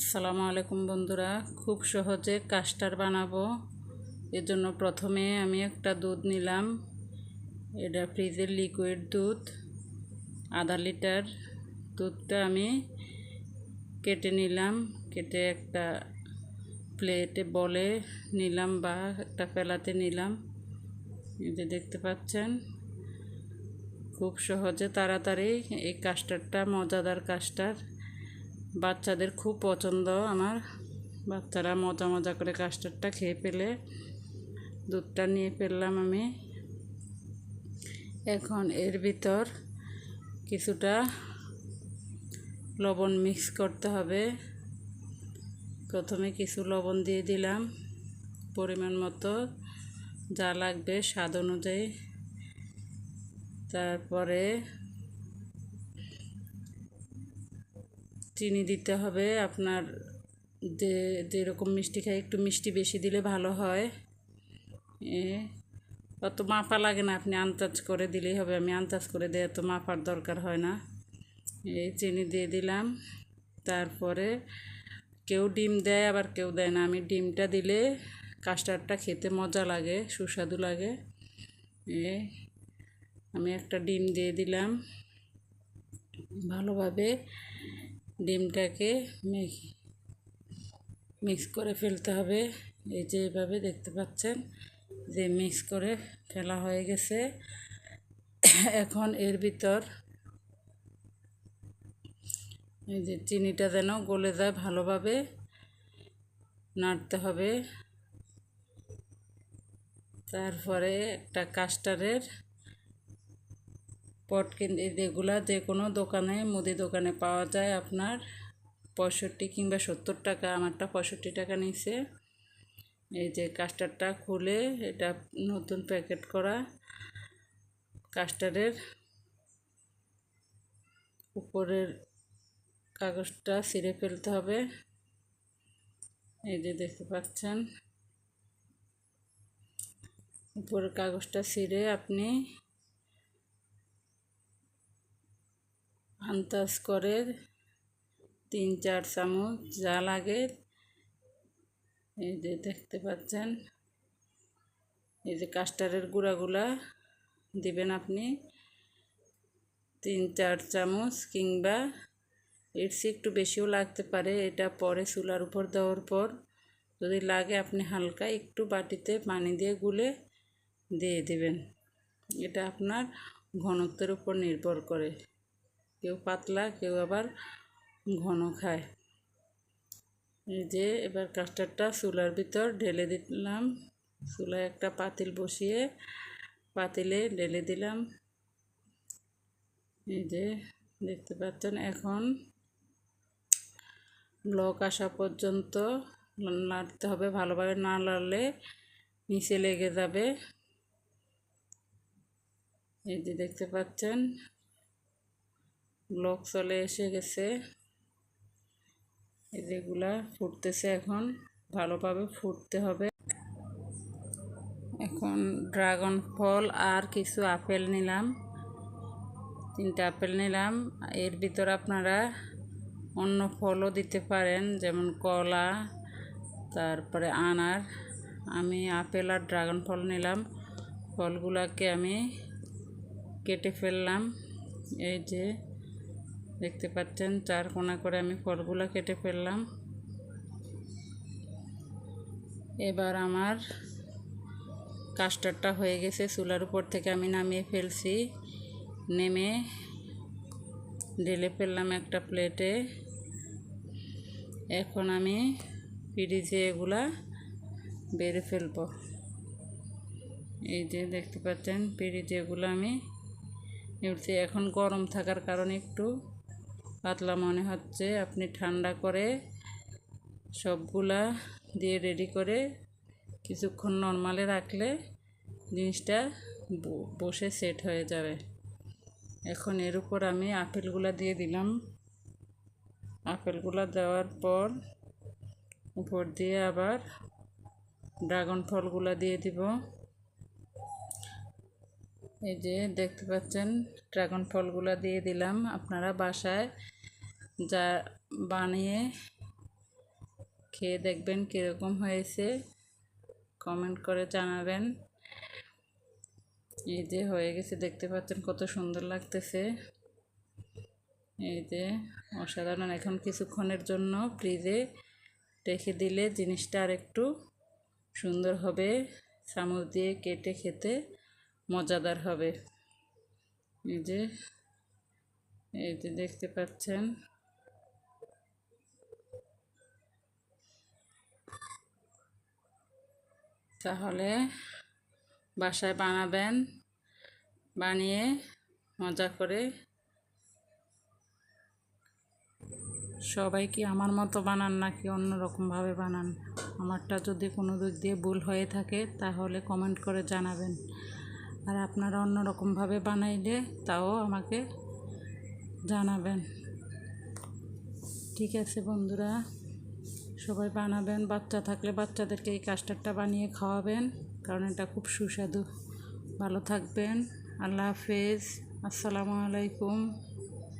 আসসালামু আলাইকুম বন্ধুরা। খুব সহজে কাস্টার বানাবো। এর জন্য প্রথমে আমি একটা দুধ নিলাম। এটা ফ্রিজের লিকুইড দুধ, আধা লিটার দুধটা আমি কেটে নিলাম। কেটে একটা প্লেটে বলে নিলাম বা একটা পেলাতে নিলাম। এই যে দেখতে পাচ্ছেন, খুব সহজে তাড়াতাড়ি এই কাস্টারটা মজাদার কাস্টার বাচ্চাদের খুব পছন্দ আমার। বাচ্চারা মজা মজা করে কাস্টারটা খেয়ে পেলে দুধটা নিয়ে ফেললাম আমি। এখন এর ভিতর কিছুটা লবণ মিক্স করতে হবে। প্রথমে কিছু লবণ দিয়ে দিলাম পরিমাণ মতো, যা লাগবে স্বাদ অনুযায়ী। তারপরে চিনি দিতে হবে। আপনার যে যেরকম মিষ্টি খাই একটু মিষ্টি বেশি দিলে ভালো হয়। এ, অত মাপা লাগে না, আপনি আন্দাজ করে দিলেই হবে। আমি আন্দাজ করে দিয়ে এত মাপার দরকার হয় না। এই চিনি দিয়ে দিলাম। তারপরে কেউ ডিম দেয়, আবার কেউ দেয় না। আমি ডিমটা দিলে কাস্টার্ডটা খেতে মজা লাগে, সুস্বাদু লাগে। এ, আমি একটা ডিম দিয়ে দিলাম। ভালোভাবে ডিমটাকে মিক্স করে ফেলতে হবে। এই যে এইভাবে দেখতে পাচ্ছেন যে মিক্স করে ফেলা হয়ে গেছে। এখন এর ভিতর এই যে চিনিটা যেন গলে যায় ভালোভাবে নাড়তে হবে। তারপরে একটা কাস্টারের পট কিন্তু, এগুলা যে কোনো দোকানে, মুদি দোকানে পাওয়া যায় আপনার পঁয়ষট্টি কিংবা সত্তর টাকা, আমারটা পঁয়ষট্টি টাকা নিছে। এই যে কাস্টারটা খুলে, এটা নতুন প্যাকেট করা কাস্টারের উপরের কাগজটা ছিঁড়ে ফেলতে হবে। এই যে দেখতে পাচ্ছেন। উপরের কাগজটা ছিঁড়ে আপনি আন্দাজ করে তিন চার চামচ যা লাগে। এই যে দেখতে পাচ্ছেন, এই যে কাস্টারের গুঁড়াগুলা দিবেন আপনি। তিন চার চামচ কিংবা এর চেয়ে একটু বেশিও লাগতে পারে, এটা পরে চুলার উপর দেওয়ার পর। যদি লাগে আপনি হালকা একটু বাটিতে পানি দিয়ে গুলে দিয়ে দেবেন। এটা আপনার ঘনত্বের উপর নির্ভর করে। কেউ পাতলা, কেউ আবার ঘন খায়। এই যে, এবার কাস্টারটা চুলার ভিতর ঢেলে দিলাম। চুলায় একটা পাতিল বসিয়ে পাতিলে ঢেলে দিলাম। এই যে, দেখতে পাচ্ছেন এখন ব্লক আসা পর্যন্ত নাড়তে হবে। ভালোভাবে না নাড়লে নিচে লেগে যাবে। এই যে, দেখতে পাচ্ছেন ব্লক চলে এসে গেছে। যেগুলা ফুটতেছে এখন, ভালোভাবে ফুটতে হবে। এখন ড্রাগন ফল আর কিছু আপেল নিলাম। তিনটা আপেল নিলাম। এর ভিতর আপনারা অন্য ফলও দিতে পারেন, যেমন কলা, তারপরে আনার। আমি আপেল আর ড্রাগন ফল নিলাম। ফলগুলাকে আমি কেটে ফেললাম। এই যে দেখতে পাচ্ছেন, চার কোনা করে আমি ফলগুলো কেটে ফেললাম। এবার আমার কাস্টারটা হয়ে গেছে, চুলার উপর থেকে আমি নামিয়ে ফেলছি। নেমে ঢেলে ফেললাম একটা প্লেটে। এখন আমি ফ্রিজে এগুলা বেড়ে ফেলব। এই যে দেখতে পাচ্ছেন, ফ্রিজে এগুলো আমি এখন গরম থাকার কারণে একটু পাতলা মনে হচ্ছে, আপনি ঠান্ডা করে সবগুলা দিয়ে রেডি করে কিছুক্ষণ নর্মালে রাখলে জিনিসটা বসে সেট হয়ে যাবে। এখন এর উপর আমি আপেলগুলা দিয়ে দিলাম। আপেলগুলা দেওয়ার পর উপর দিয়ে আবার ড্রাগন ফলগুলা দিয়ে দিব। এই যে দেখতে পাচ্ছেন, ড্রাগন ফলগুলো দিয়ে দিলাম। আপনারা বাসায় যা বানিয়ে খেয়ে দেখবেন কীরকম হয়েছে। কমেন্ট করে জানাবেন। এই যে হয়ে গেছে, দেখতে পাচ্ছেন কত সুন্দর লাগতেছে। এই যে অসাধারণ। এখন কিছুক্ষণের জন্য ফ্রিজে রেখে দিলে জিনিসটা আর একটু সুন্দর হবে। চামচ দিয়ে কেটে খেতে। মজাদার হবে। এই যে এই যে দেখতে পাচ্ছেন। তাহলে বাসায় বানাবেন, বানিয়ে মজা করে। সবাই কি আমার মতো বানান নাকি অন্য রকমভাবে বানান? আমারটা যদি কোনো দিক দিয়ে ভুল হয়ে থাকে, তাহলে কমেন্ট করে জানাবেন। আর আপনারা অন্য রকমভাবে বানাইলে তাও আমাকে জানাবেন। ঠিক আছে বন্ধুরা, সবাই বানাবেন। বাচ্চা থাকলে বাচ্চাদেরকে এই কাস্টারটা বানিয়ে খাওয়াবেন, কারণ এটা খুব সুস্বাদু। ভালো থাকবেন। আল্লাহ হাফেজ। আসসালামু আলাইকুম।